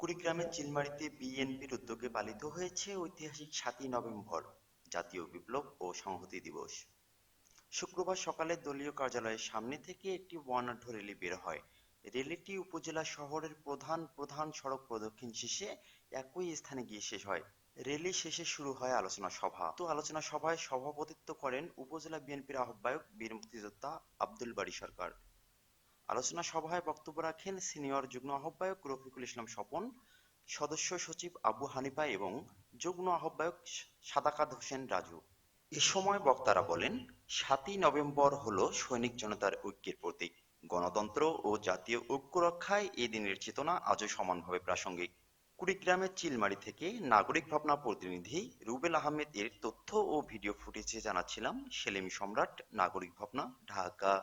কুড়িগ্রামের চিলমারিতে বিএনপির উদ্যোগে পালিত হয়েছে ঐতিহাসিক সাতই নভেম্বর, জাতীয় বিপ্লব ও সংহতি দিবস। শুক্রবার সকালে দলীয় কার্যালয়ের সামনে থেকে একটি বর্ণাঢ্য র্যালি বের হয়। র্যালিটি উপজেলা শহরের প্রধান প্রধান সড়ক প্রদক্ষিণ শেষে একই স্থানে গিয়ে শেষ হয়। র্যালি শেষে শুরু হয় আলোচনা সভা। তো আলোচনা সভায় সভাপতিত্ব করেন উপজেলা বিএনপির আহ্বায়ক বীর মুক্তিযোদ্ধা আব্দুল বারী সরকার। আলোচনা সভায় বক্তব্য রাখেন সিনিয়র যুগ্ম আহ্বায়ক রফিকুল ইসলাম স্বপন, সদস্য সচিব আবু হানিফা এবং যুগ্ম আহ্বায়ক সাদাকাত হোসেন রাজু। এ সময় বক্তারা বলেন, সাতই নভেম্বর হলো সৈনিক জনতার ঐক্যের প্রতীক। গণতন্ত্র ও জাতীয় ঐক্য রক্ষায় এই দিনের চেতনা আজও সমানভাবে প্রাসঙ্গিক। কুড়িগ্রামের চিলমারি থেকে নাগরিক ভাবনা প্রতিনিধি রুবেল আহমেদ এর তথ্য ও ভিডিও ফুটেজে জানাচ্ছিলাম সেলিম সম্রাট, নাগরিক ভাবনা, ঢাকা।